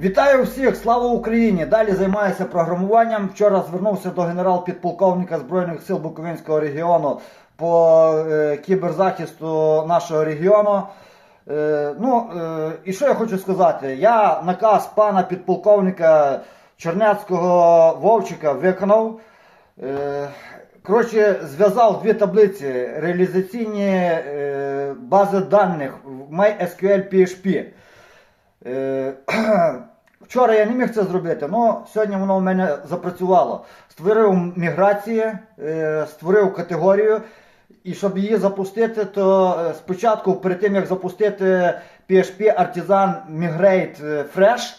Вітаю всіх! Слава Україні! Далі займаюся програмуванням. Вчора звернувся до генерал-підполковника Збройних сил Буковинського регіону по е, кіберзахисту нашого регіону. Е, ну, е, і що я хочу сказати? Я наказ пана підполковника Чернецького Вовчика виконав. Е, Коротше, зв'язав дві таблиці реалізаційні е, бази даних MySQL PHP. Е, Вчора я не міг це зробити, але сьогодні воно в мене запрацювало. Створив міграції, е, створив категорію. І щоб її запустити, то е, спочатку, перед тим як запустити PHP Artisan Migrate Fresh,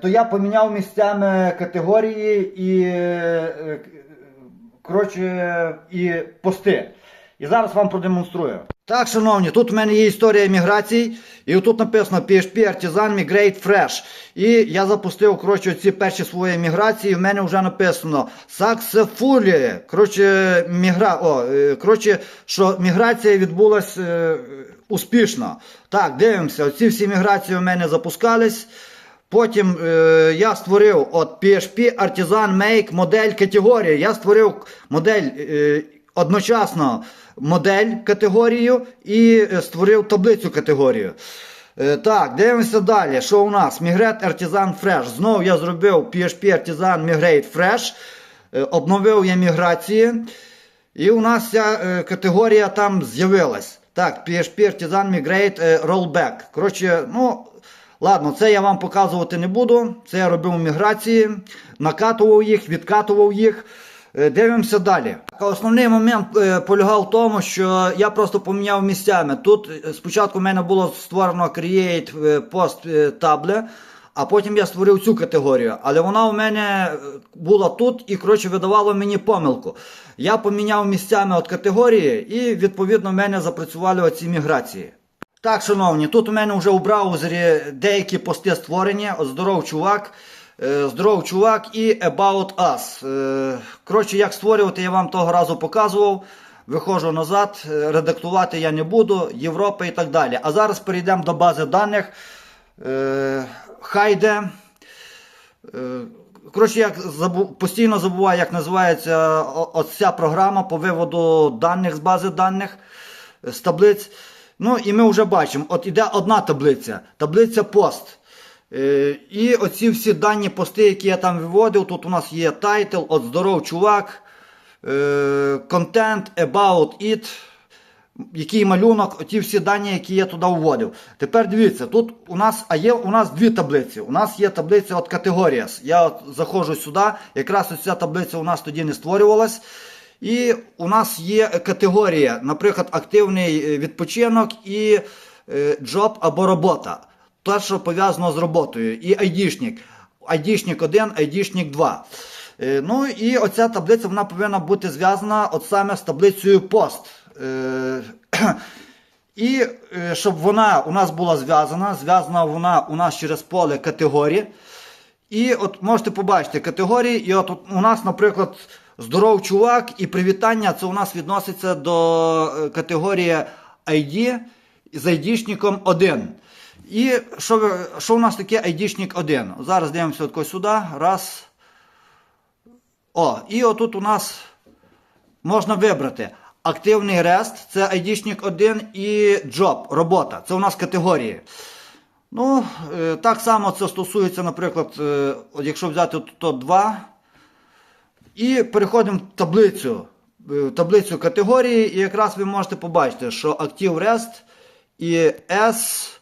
то я поміняв місцями категорії і, коротше, і пости. І зараз вам продемонструю. Так, шановні, тут у мене є історія міграцій, і тут написано PHP Artisan Migrate Fresh. І я запустив коротше, ці перші свої міграції. В мене вже написано Successfully. Коротше, мігра... О, е, коротше, що міграція відбулася е, успішно. Так, дивимося, оці всі міграції у мене запускались. Потім е, я створив от PHP Artisan Make модель категорії. Я створив модель е, одночасно модель категорію і е, створив таблицю категорію. Е, так, дивимося далі. Що у нас? Migrate Artisan Fresh. Знову я зробив PHP Artisan Migrate Fresh. Е, обновив я міграції. І у нас ця категорія там з'явилась. Так, PHP Artisan Migrate Rollback. Коротше, ну, ладно, це я вам показувати не буду. Це я робив у міграції, накатував їх, відкатував їх. Е, Дивимося далі. Основний момент е, полягав в тому, що я просто поміняв місцями. Тут е, спочатку в мене було створено Create Post Table, а потім я створив цю категорію. Але вона у мене була тут і коротше видавала мені помилку. Я поміняв місцями от категорії, і відповідно в мене запрацювали оці міграції. Так, шановні, тут у мене вже у браузері деякі пости створені. От здоров чувак. Е, Здоров чувак і About Us. Е, Коротше, як створювати, я вам того разу показував. Виходжу назад, е, редактувати я не буду, Європа і так далі. А зараз перейдемо до бази даних. Хайде. Коротше, як постійно забуваю, як називається ця програма по виводу даних з бази даних з таблиць. Ну і ми вже бачимо, от іде одна таблиця, таблиця пост. Е, і оці всі дані пости, які я там виводив, тут у нас є тайтл, от здоров чувак, е, контент, about it, який малюнок, оті всі дані, які я туди вводив. Тепер дивіться, тут у нас, а є у нас дві таблиці. У нас є таблиця от Categories. Я от заходжу сюди, якраз ось ця таблиця у нас тоді не створювалась. І у нас є категорія, наприклад, активний е, відпочинок і джоб або робота. Те, що пов'язано з роботою. І айдішник. Айдішник 1, айдішник 2. Е, Ну і оця таблиця вона повинна бути зв'язана от саме з таблицею пост. Е, І е, щоб вона у нас була зв'язана, зв'язана вона у нас через поле категорії. І от можете побачити категорії, і от у нас, наприклад, здоров чувак і привітання це у нас відноситься до категорії ID з айдішником 1. І що, ви- що у нас таке айдішник 1? Зараз дивимося от сюди. Раз. О, і отут у нас можна вибрати. Активний REST це айдішник 1 і Job, робота. Це у нас категорії. Ну, е, так само це стосується, наприклад, е, якщо взяти то 2. І переходимо в таблицю, е, таблицю категорії, і якраз ви можете побачити, що Active REST і S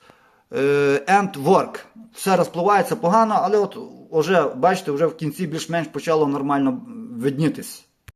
and Work. Все розпливається погано, але от вже, бачите, вже в кінці більш-менш почало нормально виднітись.